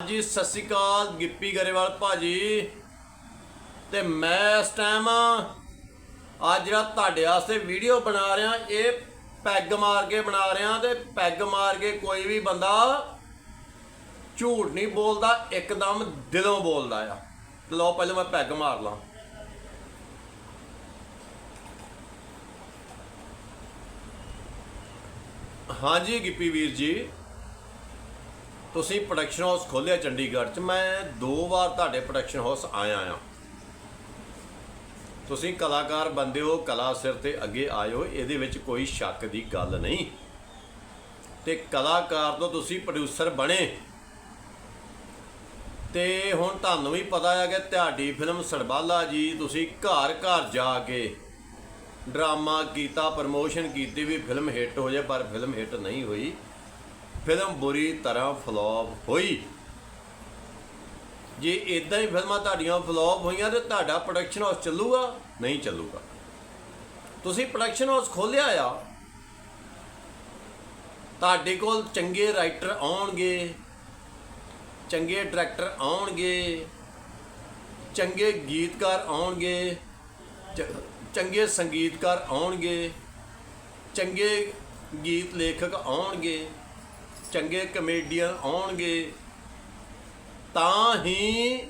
ਜੀ ਸਤਿ ਸ਼੍ਰੀ ਅਕਾਲ, ਗਿੱਪੀ ਗਰੇਵਾਲ ਭਾਜੀ। ਤੇ ਮੈਂ ਇਸ ਟਾਈਮ ਅੱਜ ਜਿਹੜਾ ਤੁਹਾਡੇ ਵਾਸਤੇ ਵੀਡੀਓ ਬਣਾ ਰਿਹਾ, ਇਹ ਪੈਗ ਮਾਰ ਕੇ ਬਣਾ ਰਿਹਾ ਤੇ ਪੈਗ ਮਾਰ ਕੇ ਕੋਈ ਵੀ ਬੰਦਾ ਝੂਠ ਨਹੀਂ ਬੋਲਦਾ, ਇੱਕਦਮ ਦਿਲੋਂ ਬੋਲਦਾ ਆ। ਲਓ, ਪਹਿਲਾਂ ਮੈਂ ਪੈਗ ਮਾਰ ਲਾਂ। ਹਾਂਜੀ, ਗਿੱਪੀ ਵੀਰ ਜੀ। ਤੁਸੀਂ ਪ੍ਰੋਡਕਸ਼ਨ ਹਾਊਸ ਖੋਲ੍ਹਿਆ ਚੰਡੀਗੜ੍ਹ 'ਚ, ਮੈਂ ਦੋ ਵਾਰ ਤੁਹਾਡੇ ਪ੍ਰੋਡਕਸ਼ਨ ਹਾਊਸ ਆਇਆ ਆ। ਤੁਸੀਂ ਕਲਾਕਾਰ ਬੰਦੇ ਹੋ, ਕਲਾ ਸਿਰ ਤੇ ਅੱਗੇ ਆਇਓ, ਇਹਦੇ ਵਿੱਚ ਕੋਈ ਸ਼ੱਕ ਦੀ ਗੱਲ ਨਹੀਂ। ਤੇ ਕਲਾਕਾਰ ਤੋਂ ਤੁਸੀਂ ਪ੍ਰੋਡਿਊਸਰ ਬਣੇ। ਤੇ ਹੁਣ ਤੁਹਾਨੂੰ ਵੀ ਪਤਾ ਹੈ ਕਿ ਤੁਹਾਡੀ ਫਿਲਮ ਸੜਬਾਲਾ ਜੀ, ਤੁਸੀਂ ਘਰ ਘਰ ਜਾ ਕੇ ਡਰਾਮਾ ਕੀਤਾ ਪ੍ਰਮੋਸ਼ਨ ਕੀਤੀ ਵੀ ਫਿਲਮ ਹਿੱਟ ਹੋ ਜਾਏ, ਪਰ ਫਿਲਮ ਹਿੱਟ ਨਹੀਂ ਹੋਈ। ਫਿਲਮ ਬੁਰੀ ਤਰ੍ਹਾਂ ਫਲॉप ਹੋਈ। ਜੇ ਇਦਾਂ ਹੀ ਫਿਲਮਾਂ ਤੁਹਾਡੀਆਂ ਫਲॉप ਹੋਈਆਂ ਤੇ ਤੁਹਾਡਾ ਪ੍ਰੋਡਕਸ਼ਨ ਹਾਊਸ ਚੱਲੂਗਾ? ਨਹੀਂ ਚੱਲੂਗਾ। ਤੁਸੀਂ ਪ੍ਰੋਡਕਸ਼ਨ ਹਾਊਸ ਖੋਲਿਆ ਆ। ਤੁਹਾਡੇ ਕੋਲ ਚੰਗੇ ਰਾਈਟਰ ਆਉਣਗੇ, ਚੰਗੇ ਡਾਇਰੈਕਟਰ ਆਉਣਗੇ, ਚੰਗੇ ਗੀਤਕਾਰ ਆਉਣਗੇ, ਚ- ਚੰਗੇ ਸੰਗੀਤਕਾਰ ਆਉਣਗੇ, ਚੰਗੇ ਗੀਤ ਲੇਖਕ ਆਉਣਗੇ। ਚੰਗੇ ਕਮੇਡੀਅਨ ਆਉਣਗੇ, ਤਾਂ ਹੀ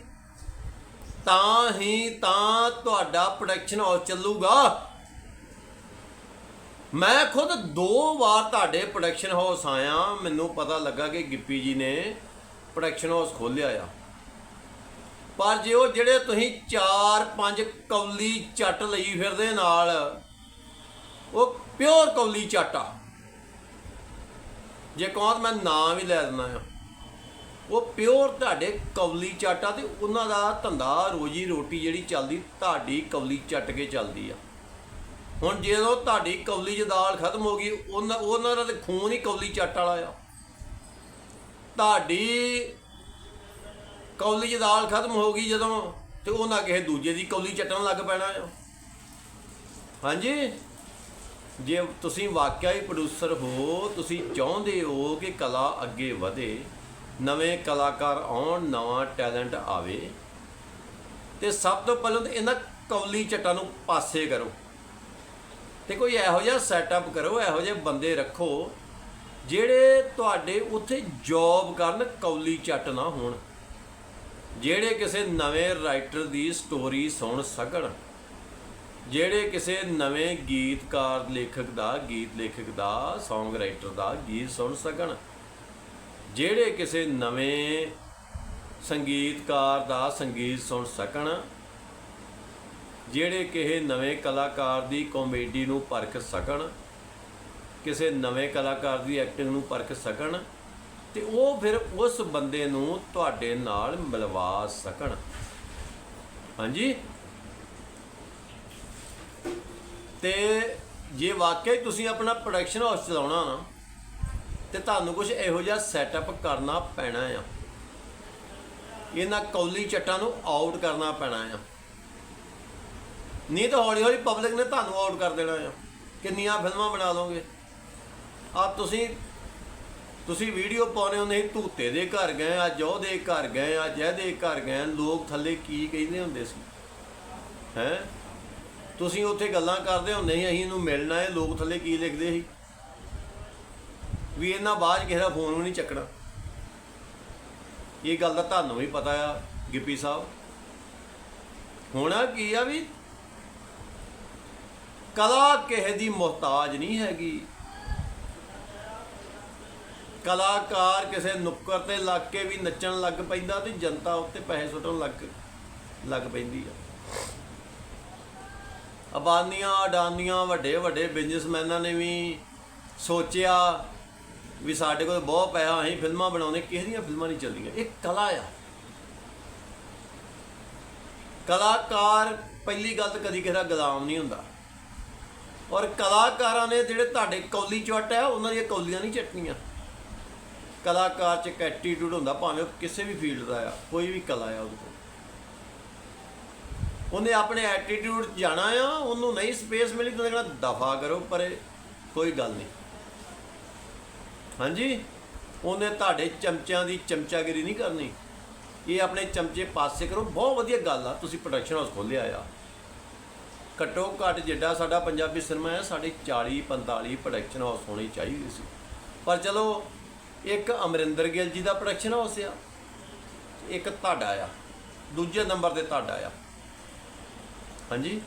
ਤਾਂ ਹੀ ਤਾਂ ਤੁਹਾਡਾ ਪ੍ਰੋਡਕਸ਼ਨ ਹਾਊਸ ਚੱਲੂਗਾ। ਮੈਂ ਖੁਦ ਦੋ ਵਾਰ ਤੁਹਾਡੇ ਪ੍ਰੋਡਕਸ਼ਨ ਹਾਊਸ ਆਇਆ, ਮੈਨੂੰ ਪਤਾ ਲੱਗਾ ਕਿ ਗਿੱਪੀ ਜੀ ਨੇ ਪ੍ਰੋਡਕਸ਼ਨ ਹਾਊਸ ਖੋਲ੍ਹਿਆ ਆ। ਪਰ ਜੇ ਉਹ ਜਿਹੜੇ ਤੁਸੀਂ 4-5 ਕੌਲੀ ਚੱਟ ਲਈ ਫਿਰਦੇ ਨਾਲ, ਉਹ ਪਿਓਰ ਕੌਲੀ ਚੱਟ ਆ। ਜੇ ਕਹਾਂ ਤਾਂ ਮੈਂ ਨਾਂ ਵੀ ਲੈ ਦਿੰਦਾ ਆ ਉਹ ਪਿਓਰ ਤੁਹਾਡੇ ਕਵਲੀ ਚੱਟ ਆ ਤੇ ਉਹਨਾਂ ਦਾ ਧੰਦਾ ਰੋਜੀ ਰੋਟੀ ਜਿਹੜੀ ਚੱਲਦੀ, ਤੁਹਾਡੀ ਕਵਲੀ ਚੱਟ ਕੇ ਚੱਲਦੀ ਆ। ਹੁਣ ਜਦੋਂ ਤੁਹਾਡੀ ਕੌਲੀ 'ਚ ਦਾਲ ਖਤਮ ਹੋ ਗਈ, ਉਹਨਾਂ ਉਹਨਾਂ ਦਾ ਤੇ ਖੂਨ ਹੀ ਕੌਲੀ ਚੱਟ ਵਾਲਾ ਆ। ਤੁਹਾਡੀ ਕੌਲੀ 'ਚ ਦਾਲ ਖਤਮ ਹੋ ਗਈ ਜਦੋਂ, ਤੇ ਉਹਨਾਂ ਕਿਸੇ ਦੂਜੇ ਦੀ ਕੌਲੀ ਚੱਟਣ ਲੱਗ ਪੈਣਾ ਆ। ਹਾਂਜੀ? ਜੇ ਤੁਸੀਂ ਵਾਕਿਆ ਹੀ ਪ੍ਰੋਡਿਊਸਰ ਹੋ, ਤੁਸੀਂ ਚਾਹੁੰਦੇ ਹੋ ਕਿ ਕਲਾ ਅੱਗੇ ਵਧੇ, ਨਵੇਂ ਕਲਾਕਾਰ ਆਉਣ, ਨਵਾਂ ਟੈਲੈਂਟ ਆਵੇ, ਤੇ ਸਭ ਤੋਂ ਪਹਿਲਾਂ ਤਾਂ ਇਹਨਾਂ ਕੌਲੀ ਚੱਟਾਂ ਨੂੰ ਪਾਸੇ ਕਰੋ। ਤੇ ਕੋਈ ਇਹੋ ਜਿਹਾ ਸੈਟਅਪ ਕਰੋ, ਇਹੋ ਜਿਹੇ ਬੰਦੇ ਰੱਖੋ, ਜਿਹੜੇ ਤੁਹਾਡੇ ਉੱਥੇ ਜੌਬ ਕਰਨ ਕੌਲੀ ਚੱਟ ਨਾ ਹੋਣ, ਜਿਹੜੇ ਕਿਸੇ ਨਵੇਂ ਰਾਈਟਰ ਦੀ ਸਟੋਰੀ ਸੁਣ ਸਕਣ। ਜਿਹੜੇ ਕਿਸੇ ਨਵੇਂ ਗੀਤਕਾਰ, ਲੇਖਕ ਦਾ, ਗੀਤ ਲੇਖਕ ਦਾ ਸੌਂਗ ਰਾਈਟਰ ਦਾ ਗੀਤ ਸੁਣ ਸਕਣ। ਜਿਹੜੇ ਕਿਸੇ ਨਵੇਂ ਸੰਗੀਤਕਾਰ ਦਾ ਸੰਗੀਤ ਸੁਣ ਸਕਣ, ਜਿਹੜੇ ਕਿਸੇ ਨਵੇਂ ਕਲਾਕਾਰ ਦੀ ਕਾਮੇਡੀ ਨੂੰ ਪਰਖ ਸਕਣ, ਕਿਸੇ ਨਵੇਂ ਕਲਾਕਾਰ ਦੀ ਐਕਟਿੰਗ ਨੂੰ ਪਰਖ ਸਕਣ, ਤੇ ਉਹ ਫਿਰ ਉਸ ਬੰਦੇ ਨੂੰ ਤੁਹਾਡੇ ਨਾਲ ਮਿਲਵਾ ਸਕਣ। ਹਾਂਜੀ? ਤੇ ਜੇ ਵਾਕਿਆ ਤੁਸੀਂ ਆਪਣਾ ਪ੍ਰੋਡਕਸ਼ਨ ਹਾਊਸ ਚਲਾਉਣਾ ਨਾ, ਤੇ ਤੁਹਾਨੂੰ ਕੁਝ ਇਹੋ ਜਿਹਾ ਸੈਟਅਪ ਕਰਨਾ ਪੈਣਾ ਆ। ਇਹਨਾਂ ਕੌਲੀ ਚੱਟਾਂ ਨੂੰ ਆਊਟ ਕਰਨਾ ਪੈਣਾ ਆ। ਨਹੀਂ ਤਾਂ ਹੌਲੀ ਹੌਲੀ ਪਬਲਿਕ ਨੇ ਤੁਹਾਨੂੰ ਆਊਟ ਕਰ ਦੇਣਾ ਆ। ਕਿੰਨੀਆਂ ਫਿਲਮਾਂ ਬਣਾ ਲਓਗੇ? ਆ ਤੁਸੀਂ ਤੁਸੀਂ ਵੀਡੀਓ ਪਾਉਨੇ ਹੋ, ਨਹੀਂ, ਧੂਤੇ ਦੇ ਘਰ ਗਏ ਅੱਜ ਉਹ ਦੇ ਘਰ ਗਏ ਅੱਜ ਇਹਦੇ ਘਰ ਗਏ ਲੋਕ ਥੱਲੇ ਕੀ ਕਹਿੰਦੇ ਹੁੰਦੇ ਸੀ? ਹੈ? ਤੁਸੀਂ ਉੱਥੇ ਗੱਲਾਂ ਕਰਦੇ ਹੋ, ਨਹੀਂ ਅਸੀਂ ਇਹਨੂੰ ਮਿਲਣਾ ਹੈ ਲੋਕ ਥੱਲੇ ਕੀ ਲਿਖਦੇ ਸੀ? ਵੀ ਇਹਨਾਂ ਬਾਅਦ 'ਚ ਕਿਸੇ ਦਾ ਫੋਨ ਵੀ ਨਹੀਂ ਚੱਕਣਾ। ਇਹ ਗੱਲ ਦਾ ਤੁਹਾਨੂੰ ਵੀ ਪਤਾ ਆ, ਗਿੱਪੀ ਸਾਹਿਬ। ਹੋਣਾ ਕੀ ਆ ਵੀ ਕਲਾ ਕਿਸੇ ਦੀ ਮੁਹਤਾਜ ਨਹੀਂ ਹੈਗੀ। ਕਲਾਕਾਰ ਕਿਸੇ ਨੁੱਕਰ ਤੇ ਲੱਗ ਕੇ ਵੀ ਨੱਚਣ ਲੱਗ ਪੈਂਦਾ ਤੇ ਜਨਤਾ ਉੱਤੇ ਪੈਸੇ ਸੁੱਟਣ ਲੱਗ ਲੱਗ ਪੈਂਦੀ ਆ। ਅਬਾਨੀਆਂ, ਅਡਾਨੀਆਂ, ਵੱਡੇ ਵੱਡੇ ਬਿਜ਼ਨਸਮੈਨਾਂ ਨੇ ਵੀ ਸੋਚਿਆ ਵੀ ਸਾਡੇ ਕੋਲ ਬਹੁਤ ਪੈਸਾ, ਅਸੀਂ ਫਿਲਮਾਂ ਬਣਾਉਂਦੇ, ਕਿਸੇ ਦੀਆਂ ਫਿਲਮਾਂ ਨਹੀਂ ਚੱਲਦੀਆਂ। ਇਹ ਕਲਾ ਆ। ਕਲਾਕਾਰ, ਪਹਿਲੀ ਗੱਲ ਤਾਂ ਕਦੀ ਕਿਸੇ ਦਾ ਗੁਲਾਮ ਨਹੀਂ ਹੁੰਦਾ। ਔਰ ਕਲਾਕਾਰਾਂ ਨੇ ਜਿਹੜੇ ਤੁਹਾਡੇ ਕੌਲੀ ਚਵਟ ਹੈ, ਉਹਨਾਂ ਦੀਆਂ ਕੌਲੀਆਂ ਨਹੀਂ ਚੱਟਣੀਆਂ। ਕਲਾਕਾਰ ਚ ਇੱਕ ਐਟੀਟਿਊਡ ਹੁੰਦਾ, ਭਾਵੇਂ ਉਹ ਕਿਸੇ ਵੀ ਫੀਲਡ ਦਾ ਆ, ਕੋਈ ਵੀ ਕਲਾ ਆ ਉਹਦੇ ਕੋਲ। ਉਹਨੇ ਆਪਣੇ ਐਟੀਟਿਊਡ ਜਾਣਾ ਆ, ਉਹਨੂੰ ਨਹੀਂ ਸਪੇਸ ਮਿਲੀ ਤਾਂ ਉਹਨੇ ਕਹਿਣਾ, ਦਫਾ ਕਰੋ ਪਰੇ, ਕੋਈ ਗੱਲ ਨਹੀਂ। ਹਾਂਜੀ? ਉਹਨੇ ਤੁਹਾਡੇ ਚਮਚਿਆਂ ਦੀ ਚਮਚਾਗਿਰੀ ਨਹੀਂ ਕਰਨੀ। ਇਹ ਆਪਣੇ ਚਮਚੇ ਪਾਸੇ ਕਰੋ, ਬਹੁਤ ਵਧੀਆ ਗੱਲ ਆ, ਤੁਸੀਂ ਪ੍ਰੋਡਕਸ਼ਨ ਹਾਊਸ ਖੋਲਿਆ ਆ। ਘੱਟੋ ਘੱਟ ਜਿੱਡਾ ਸਾਡਾ ਪੰਜਾਬੀ ਸਿਨੇਮਾ ਹੈ ਸਾਡੇ 40 45 ਪ੍ਰੋਡਕਸ਼ਨ ਹਾਊਸ ਹੋਣੀ ਚਾਹੀਦੀ ਸੀ। ਪਰ ਚਲੋ, ਇੱਕ ਅਮਰਿੰਦਰ ਗਿੱਲ ਜੀ ਦਾ ਪ੍ਰੋਡਕਸ਼ਨ ਹਾਊਸ ਆ, ਇੱਕ ਤੁਹਾਡਾ ਆ, ਦੂਜੇ ਨੰਬਰ ਤੇ ਤੁਹਾਡਾ ਆ। ਹਾਂਜੀ।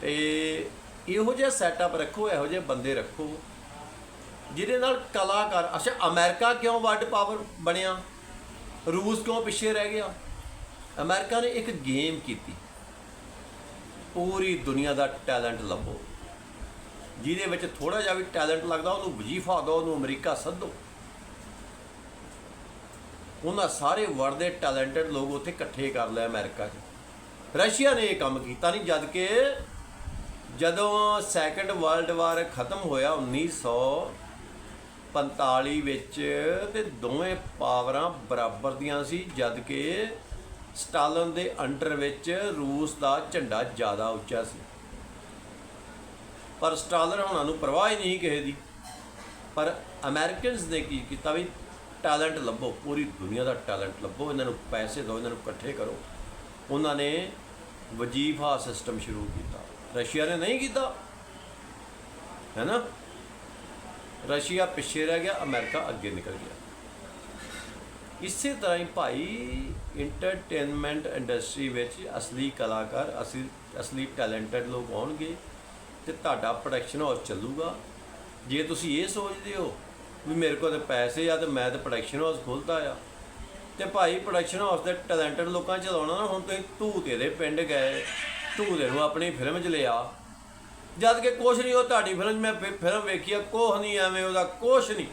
ਤੇ ਇਹੋ ਜਿਹਾ ਸੈਟਅਪ ਰੱਖੋ, ਇਹੋ ਜਿਹੇ ਬੰਦੇ ਰੱਖੋ, ਜਿਹਦੇ ਨਾਲ ਕਲਾਕਾਰ, ਅੱਛਾ, ਅਮਰੀਕਾ ਕਿਉਂ ਵਰਲਡ ਪਾਵਰ ਬਣਿਆ? ਰੂਸ ਕਿਉਂ ਪਿੱਛੇ ਰਹਿ ਗਿਆ? ਅਮਰੀਕਾ ਨੇ ਇੱਕ ਗੇਮ ਕੀਤੀ। ਪੂਰੀ ਦੁਨੀਆ ਦਾ ਟੈਲੈਂਟ ਲੱਭੋ। ਜਿਹਦੇ ਵਿੱਚ ਥੋੜਾ ਜਿਹਾ ਵੀ ਟੈਲੈਂਟ ਲੱਗਦਾ, ਉਹਨੂੰ ਵਜ਼ੀਫਾ ਦਿਓ ਉਹਨੂੰ ਅਮਰੀਕਾ ਸੱਦੋ। ਉਹਨਾਂ ਸਾਰੇ ਵਰਲਡ ਦੇ ਟੈਲੈਂਟਡ ਲੋਕ ਉੱਥੇ ਇਕੱਠੇ ਕਰ ਲਏ ਅਮਰੀਕਾ 'ਚ। ਰਸ਼ੀਆ ਨੇ ਇਹ ਕੰਮ ਕੀਤਾ ਨਹੀਂ ਜਦ ਕਿ ਜਦੋਂ ਸੈਕੰਡ ਵਰਲਡ ਵਾਰ ਖਤਮ ਹੋਇਆ 1945 ਵਿੱਚ, ਤੇ ਦੋਵੇਂ ਪਾਵਰਾਂ ਬਰਾਬਰ ਦੀਆਂ ਸੀ ਜਦ ਕਿ ਸਟਾਲਨ ਦੇ ਅੰਡਰ ਵਿੱਚ ਰੂਸ ਦਾ ਝੰਡਾ ਜ਼ਿਆਦਾ ਉੱਚਾ ਸੀ। ਪਰ ਸਟਾਲਨ ਹੋਣਾ ਨੂੰ ਪਰਵਾਹ ਹੀ ਨਹੀਂ ਕਿਸੇ ਦੀ। ਪਰ ਅਮਰੀਕਨਸ ਨੇ ਕੀ ਕੀਤਾ ਵੀ ਟੈਲੈਂਟ ਲੱਭੋ, ਪੂਰੀ ਦੁਨੀਆ ਦਾ ਟੈਲੈਂਟ ਲੱਭੋ, ਇਹਨਾਂ ਨੂੰ ਪੈਸੇ ਦਿਓ, ਇਹਨਾਂ ਨੂੰ ਇਕੱਠੇ ਕਰੋ। ਉਹਨਾਂ ਨੇ ਵਜੀਫਾ ਸਿਸਟਮ ਸ਼ੁਰੂ ਕੀਤਾ। ਰਸ਼ੀਆ ਨੇ ਨਹੀਂ ਕੀਤਾ। ਹੈ ਨਾ ਰਸ਼ੀਆ ਪਿੱਛੇ ਰਹਿ ਗਿਆ, ਅਮਰੀਕਾ ਅੱਗੇ ਨਿਕਲ ਗਿਆ। ਇਸੇ ਤਰ੍ਹਾਂ ਹੀ ਭਾਈ ਐਂਟਰਟੇਨਮੈਂਟ ਇੰਡਸਟਰੀ ਵਿੱਚ ਅਸਲੀ ਕਲਾਕਾਰ, ਅਸਲੀ ਅਸਲੀ ਟੈਲੈਂਟਡ ਲੋਕ ਆਉਣਗੇ ਤੇ ਤੁਹਾਡਾ ਪ੍ਰੋਡਕਸ਼ਨ ਹਾਊਸ ਚੱਲੂਗਾ। ਜੇ ਤੁਸੀਂ ਇਹ ਸੋਚਦੇ ਹੋ ਵੀ ਮੇਰੇ ਕੋਲ ਤੇ ਪੈਸੇ ਆ ਤੇ ਮੈਂ ਤੇ ਪ੍ਰੋਡਕਸ਼ਨ ਹਾਊਸ ਖੋਲਦਾ ਆ। ਤੇ ਭਾਈ ਪ੍ਰੋਡਕਸ਼ਨ ਹਾਊਸ ਦੇ ਟੈਲੈਂਟਡ ਲੋਕਾਂ ਚਲਾਉਣਾ ਨਾ, ਹੁਣ ਤੁਸੀਂ ਧੂਤੇ ਦੇ ਪਿੰਡ ਗਏ ਧੂਤੇ ਨੂੰ ਆਪਣੀ ਫਿਲਮ 'ਚ ਲਿਆ। ਜਦ ਕਿ ਕੁਛ ਨਹੀਂ, ਉਹ ਤੁਹਾਡੀ ਫਿਲਮ ਮੈਂ ਫਿਲਮ ਵੇਖੀ ਆ, ਕੁਛ ਨਹੀਂ ਐਵੇਂ ਉਹਦਾ, ਕੁਛ ਨਹੀਂ।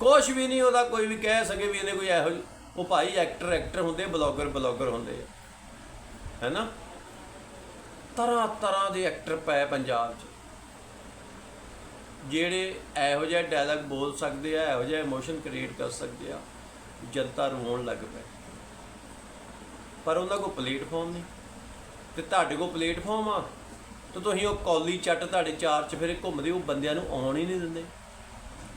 ਕੁਛ ਵੀ ਨਹੀਂ ਉਹਦਾ ਕੋਈ ਵੀ ਕਹਿ ਸਕੇ ਵੀ ਇਹਨੇ ਕੋਈ ਇਹੋ ਜਿਹੀ- ਉਹ ਭਾਈ ਐਕਟਰ ਐਕਟਰ ਹੁੰਦੇ ਬਲੌਗਰ ਬਲੌਗਰ ਹੁੰਦੇ ਆ। ਹੈਨਾ ਤਰ੍ਹਾਂ ਤਰ੍ਹਾਂ ਦੇ ਐਕਟਰ ਪਏ ਪੰਜਾਬ 'ਚ। ਜਿਹੜੇ ਇਹੋ ਜਿਹਾ ਡਾਇਲੌਗ ਬੋਲ ਸਕਦੇ ਆ, ਇਹੋ ਜਿਹਾ ਇਮੋਸ਼ਨ ਕ੍ਰੀਏਟ ਕਰ ਸਕਦੇ ਆ। ਜਨਤਾ ਰੋਣ ਲੱਗ ਪਏ। ਪਰ ਉਹਨਾਂ ਕੋਲ ਪਲੇਟਫਾਰਮ ਨਹੀਂ। ਤੇ ਤੁਹਾਡੇ ਕੋਲ ਪਲੇਟਫਾਰਮ ਆ, ਤੇ ਤੁਸੀਂ ਉਹ ਕੌਲੀ ਚੱਟ ਤੁਹਾਡੇ ਚਾਰ ਚ ਫਿਰ ਘੁੰਮਦੇ, ਉਹ ਬੰਦਿਆਂ ਨੂੰ ਆਉਣ ਹੀ ਨਹੀਂ ਦਿੰਦੇ।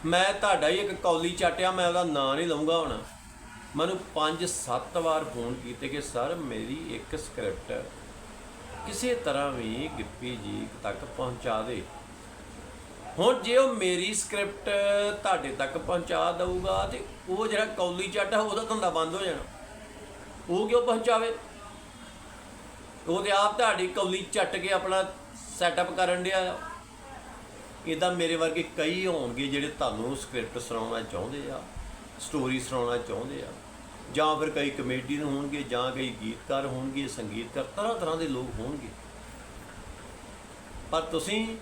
ਮੈਂ ਤੁਹਾਡਾ ਹੀ ਇੱਕ ਕੌਲੀ ਚੱਟਿਆ ਮੈਂ ਉਹਦਾ ਨਾਂ ਨਹੀਂ ਲਵਾਂਗਾ ਹੁਣ। ਮੈਨੂੰ 5-7 ਵਾਰ ਫੋਨ ਕੀਤੇ ਕਿ, ਸਰ, ਮੇਰੀ ਇੱਕ ਸਕ੍ਰਿਪਟ ਕਿਸੇ ਤਰ੍ਹਾਂ ਵੀ ਗਿੱਪੀ ਜੀ ਤੱਕ ਪਹੁੰਚਾ ਦੇ। ਹੁਣ ਜੇ ਉਹ ਮੇਰੀ ਸਕ੍ਰਿਪਟ ਤੁਹਾਡੇ ਤੱਕ ਪਹੁੰਚਾ ਦਊਗਾ ਤੇ ਉਹ ਜਿਹੜਾ ਕੌਲੀ ਚੱਟ ਆ, ਉਹਦਾ ਧੰਦਾ ਬੰਦ ਹੋ ਜਾਣਾ। ਉਹ ਕਿਉਂ ਪਹੁੰਚਾਵੇ? ਉਹਦੇ ਆਪ ਤੁਹਾਡੀ ਕੌਲੀ ਚੱਟ ਕੇ ਆਪਣਾ ਸੈਟਅਪ ਕਰਨ ਡਿਆ। ਆ ਇਦਾਂ ਮੇਰੇ ਵਰਗੇ ਕਈ ਹੋਣਗੇ ਜਿਹੜੇ ਤੁਹਾਨੂੰ ਸਕ੍ਰਿਪਟ ਸੁਣਾਉਣਾ ਚਾਹੁੰਦੇ ਆ ਸਟੋਰੀ ਸੁਣਾਉਣਾ ਚਾਹੁੰਦੇ ਆ। ਜਾਂ ਫਿਰ ਕਈ ਕਮੇਡੀਅਨ ਹੋਣਗੇ, ਜਾਂ ਕਈ ਗੀਤਕਾਰ ਹੋਣਗੇ, ਸੰਗੀਤਕਾਰ ਤਰ੍ਹਾਂ ਤਰ੍ਹਾਂ ਦੇ ਲੋਕ ਹੋਣਗੇ। ਪਰ ਤੁਸੀਂ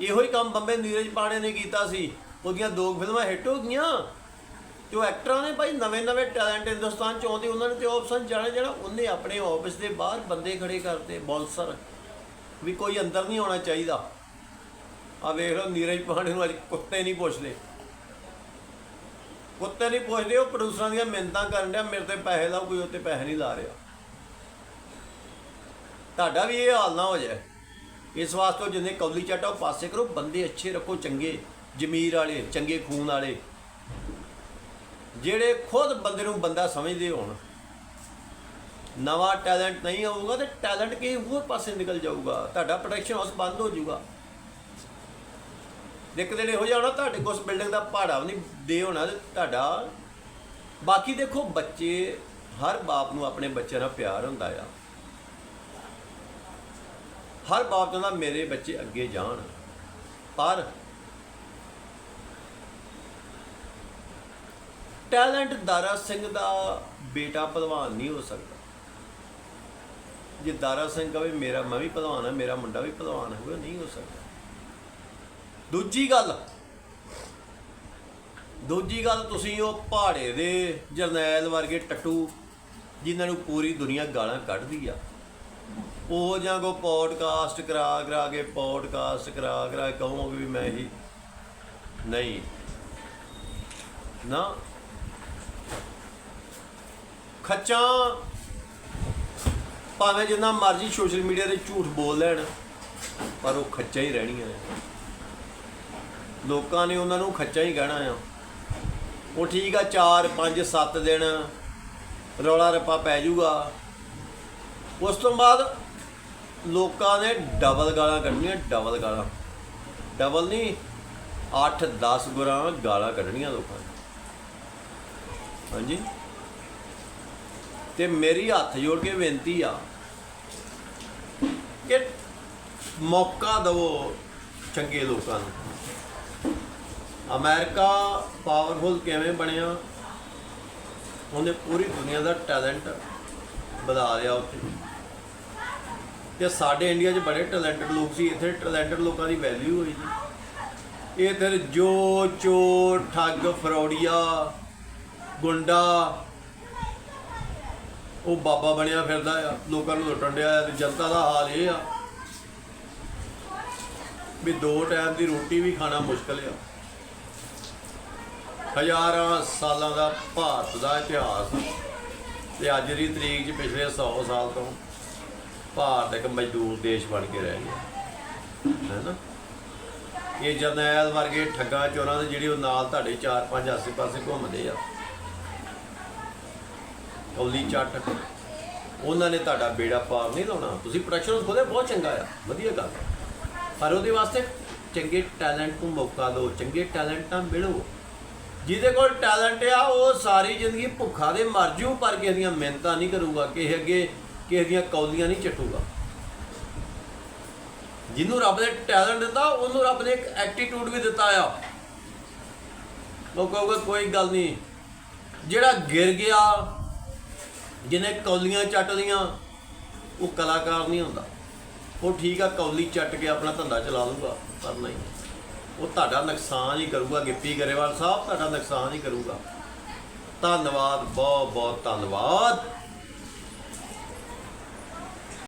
ਇਹੋ ਹੀ ਕੰਮ ਬੰਬੇ ਨੀਰਜ ਪਾਣੇ ਨੇ ਕੀਤਾ ਸੀ। ਉਹਦੀਆਂ ਦੋ ਫਿਲਮਾਂ ਹਿੱਟ ਹੋ ਗਈਆਂ। ਤੇ ਉਹ ਐਕਟਰਾਂ ਨੇ ਭਾਈ ਨਵੇਂ ਨਵੇਂ ਟੈਲੈਂਟ ਹਿੰਦੁਸਤਾਨ ਚ ਆਉਂਦੇ ਉਹਨਾਂ ਨੇ ਤੇ ਆਪਸ਼ਨ ਜਾਣਾ ਜਿਹੜਾ ਉਹਨੇ ਆਪਣੇ ਆਫਿਸ ਦੇ ਬਾਹਰ ਬੰਦੇ ਖੜੇ ਕਰਤੇ ਬੌਂਸਰ ਵੀ ਕੋਈ ਅੰਦਰ ਨਹੀਂ ਆਉਣਾ ਚਾਹੀਦਾ। ਆ ਵੇਖ ਲਓ ਨੀਰਜ ਪਾਣੇ ਨੂੰ ਅੱਜ ਕੁੱਤੇ ਨਹੀਂ ਪੁੱਛਦੇ। ਕੁੱਤੇ ਨਹੀਂ ਪੁੱਛਦੇ, ਉਹ ਪ੍ਰੋਡਿਊਸਰਾਂ ਦੀਆਂ ਮਿੰਨਤਾਂ ਕਰਨ ਡਿਆ, ਮੇਰੇ ਤੇ ਪੈਸੇ ਲਾਓ, ਕੋਈ ਉੱਤੇ ਪੈਸੇ ਨਹੀਂ ਲਾ ਰਿਹਾ। ਤੁਹਾਡਾ ਵੀ ਇਹ ਹਾਲ ਨਾ ਹੋ ਜਾਏ। ਇਸ ਵਾਸਤੇ ਉਹ ਜਿੰਨੇ ਕੌਲੀ ਚਾਟਾ ਉਹ ਪਾਸੇ ਕਰੋ, ਬੰਦੇ ਅੱਛੇ ਰੱਖੋ, ਚੰਗੇ ਜ਼ਮੀਰ ਵਾਲੇ, ਚੰਗੇ ਖੂਨ ਵਾਲੇ। ਜਿਹੜੇ ਖੁਦ ਬੰਦੇ ਨੂੰ ਬੰਦਾ ਸਮਝਦੇ ਹੋਣ। ਨਵਾਂ ਟੈਲੈਂਟ ਨਹੀਂ ਆਊਗਾ ਤੇ ਟੈਲੈਂਟ ਕਿਸੇ ਹੋਰ ਪਾਸੇ ਨਿਕਲ ਜਾਊਗਾ। ਤੁਹਾਡਾ ਪ੍ਰੋਟੈਕਸ਼ਨ ਹਾਊਸ ਬੰਦ ਹੋ ਜਾਊਗਾ। ਇੱਕ ਦਿਨ ਇਹੋ ਜਿਹਾ ਹੋਣਾ, ਤੁਹਾਡੇ ਕੋਲ ਉਸ ਬਿਲਡਿੰਗ ਦਾ ਭਾੜਾ ਵੀ ਨਹੀਂ ਦੇ ਹੋਣਾ ਤੇ ਤੁਹਾਡਾ ਬਾਕੀ ਦੇਖੋ, ਬੱਚੇ, ਹਰ ਬਾਪ ਨੂੰ ਆਪਣੇ ਬੱਚਿਆਂ ਨਾਲ ਪਿਆਰ ਹੁੰਦਾ ਆ। ਹਰ ਬਾਪ ਚਾਹੁੰਦਾ ਮੇਰੇ ਬੱਚੇ ਅੱਗੇ ਜਾਣ। ਪਰ ਟੈਲੈਂਟ ਦਾਰਾ ਸਿੰਘ ਦਾ ਬੇਟਾ ਭਲਵਾਨ ਨਹੀਂ ਹੋ ਸਕਦਾ। ਜੇ ਦਾਰਾ ਸਿੰਘ ਕਹੇ ਮੇਰਾ, ਮੈਂ ਵੀ ਭਲਵਾਨ ਹਾਂ, ਮੇਰਾ ਮੁੰਡਾ ਵੀ ਭਲਵਾਨ ਹੋਵੇ ਨਹੀਂ ਹੋ ਸਕਦਾ। ਦੂਜੀ ਗੱਲ ਦੂਜੀ ਗੱਲ ਤੁਸੀਂ ਉਹ ਪਹਾੜੇ ਦੇ ਜਰਨੈਲ ਵਰਗੇ ਟੱਟੂ, ਜਿਨ੍ਹਾਂ ਨੂੰ ਪੂਰੀ ਦੁਨੀਆ ਗਾਲਾਂ ਕੱਢਦੀ ਆ। ਉਹ ਜਾਂ ਕੋ ਪੋਡਕਾਸਟ ਕਰਾ ਕਰਾ ਕੇ ਪੋਡਕਾਸਟ ਕਰਾ ਕਰਾ ਕੇ ਕਹੋਗੇ ਵੀ ਮੈਂ ਹੀ ਨਹੀਂ। ਨਾ। ਖੱਚਾਂ। ਭਾਵੇਂ ਜਿੰਨਾ ਮਰਜ਼ੀ ਸੋਸ਼ਲ ਮੀਡੀਆ ਤੇ ਝੂਠ ਬੋਲ ਲੈਣ, ਪਰ ਉਹ ਖੱਚਾ ਹੀ ਰਹਿਣੀਆਂ ਨੇ। ਲੋਕਾਂ ਨੇ ਉਹਨਾਂ ਨੂੰ ਖੱਚਾ ਹੀ ਕਹਿਣਾ ਆ। ਉਹ ਠੀਕ ਆ 4 5 7 ਦਿਨ ਰੌਲਾ ਰੱਪਾ ਪੈ ਜਾਊਗਾ। ਉਸ ਤੋਂ ਬਾਅਦ ਲੋਕਾਂ ਨੇ ਡਬਲ ਗਾਲਾਂ ਕੱਢਣੀਆਂ, ਡਬਲ ਗਾਲਾਂ। ਡਬਲ ਨਹੀਂ 8 10 ਗੁਰਾਂ ਗਾਲਾਂ ਕੱਢਣੀਆਂ ਲੋਕਾਂ ਨੇ। ਹਾਂਜੀ? ਤੇ ਮੇਰੀ ਹੱਥ ਜੋੜ ਕੇ ਬੇਨਤੀ ਆ ਕਿ ਮੌਕਾ ਦਿਵੋ ਚੰਗੇ ਲੋਕਾਂ ਨੂੰ। ਅਮਰੀਕਾ ਪਾਵਰਫੁਲ ਕਿਵੇਂ ਬਣਿਆ? ਉਹਨੇ ਪੂਰੀ ਦੁਨੀਆ ਦਾ ਟੈਲੈਂਟ ਵਧਾ ਲਿਆ ਉੱਥੇ। ਤੇ ਸਾਡੇ ਇੰਡੀਆ 'ਚ ਬੜੇ ਟੈਲੈਂਟਡ ਲੋਕ ਸੀ, ਇੱਥੇ ਟੈਲੈਂਟਡ ਲੋਕਾਂ ਦੀ ਵੈਲਿਊ ਹੋਈ ਜੀ ਇਹ ਫਿਰ ਜੋ ਚੋ ਠੱਗ, ਫਰੌੜੀਆ, ਗੁੰਡਾ, ਉਹ ਬਾਬਾ ਬਣਿਆ ਫਿਰਦਾ ਆ, ਲੋਕਾਂ ਨੂੰ ਲੁੱਟਣ ਡਿਆ ਤੇ ਜਨਤਾ ਦਾ ਹਾਲ ਇਹ ਆ ਵੀ ਦੋ ਟਾਈਮ ਦੀ ਰੋਟੀ ਵੀ ਖਾਣਾ ਮੁਸ਼ਕਲ ਆ। ਹਜ਼ਾਰਾਂ ਸਾਲਾਂ ਦਾ ਭਾਰਤ ਦਾ ਇਤਿਹਾਸ ਤੇ ਅੱਜ ਦੀ ਤਰੀਕ 'ਚ ਪਿਛਲੇ 100 ਸਾਲ ਤੋਂ ਭਾਰਤ ਇੱਕ ਮਜ਼ਦੂਰ ਦੇਸ਼ ਬਣ ਕੇ ਰਹਿ ਗਿਆ। ਹੈ ਨਾ? ਇਹ ਜਰਨੈਲ ਵਰਗੇ ਠੱਗਾ ਚੋਰਾਂ ਦੇ ਜਿਹੜੇ ਉਹ ਨਾਲ ਤੁਹਾਡੇ 4-5 ਆਸੇ-ਪਾਸੇ ਘੁੰਮਦੇ ਆ। ਕੌਲੀ ਚੱਟ। ਉਹਨਾਂ ਨੇ ਤੁਹਾਡਾ ਬੇੜਾ ਪਾਰ ਨਹੀਂ ਲਾਉਣਾ। ਤੁਸੀਂ ਪ੍ਰੋਡਕਸ਼ਨ ਖੋਦੇ ਬਹੁਤ ਚੰਗਾ ਆ। ਵਧੀਆ ਗੱਲ ਪਰ ਉਹਦੇ ਵਾਸਤੇ ਚੰਗੇ ਟੈਲੈਂਟ ਨੂੰ ਮੌਕਾ ਦਿਓ, ਚੰਗੇ ਟੈਲੈਂਟ ਨਾਲ ਮਿਲੋ। ਜਿਹਦੇ ਕੋਲ ਟੈਲੈਂਟ ਆ, ਉਹ ਸਾਰੀ ਜ਼ਿੰਦਗੀ ਭੁੱਖਾ ਦੇ ਮਰ ਜੂ, ਪਰ ਕਿਸੇ ਦੀਆਂ ਮਿਹਨਤਾਂ ਨਹੀਂ ਕਰੂਗਾ। ਕਿਸੇ ਅੱਗੇ ਕਿਸੇ ਦੀਆਂ ਕੌਲੀਆਂ ਨਹੀਂ ਚੱਟੂਗਾ। ਜਿਹਨੂੰ ਰੱਬ ਨੇ ਟੈਲੈਂਟ ਦਿੱਤਾ, ਉਹਨੂੰ ਰੱਬ ਨੇ ਇੱਕ ਐਟੀਟਿਊਡ ਵੀ ਦਿੱਤਾ ਆ। ਉਹ ਕਹੂਗਾ, ਕੋਈ ਗੱਲ ਨਹੀਂ। ਜਿਹੜਾ ਗਿਰ ਗਿਆ, ਜਿਹਨੇ ਕੌਲੀਆਂ ਚੱਟ ਲੀਆਂ ਉਹ ਕਲਾਕਾਰ ਨਹੀਂ ਹੁੰਦਾ। ਉਹ ਠੀਕ ਆ, ਕੌਲੀ ਚੱਟ ਕੇ ਆਪਣਾ ਧੰਦਾ ਚਲਾ ਲੂਗਾ ਪਰ ਨਹੀਂ। ਉਹ ਤੁਹਾਡਾ ਨੁਕਸਾਨ ਹੀ ਕਰੂਗਾ, ਗਿੱਪੀ ਗਰੇਵਾਲ ਸਾਹਿਬ, ਤੁਹਾਡਾ ਨੁਕਸਾਨ ਹੀ ਕਰੂਗਾ। ਧੰਨਵਾਦ ਬਹੁਤ ਬਹੁਤ ਧੰਨਵਾਦ।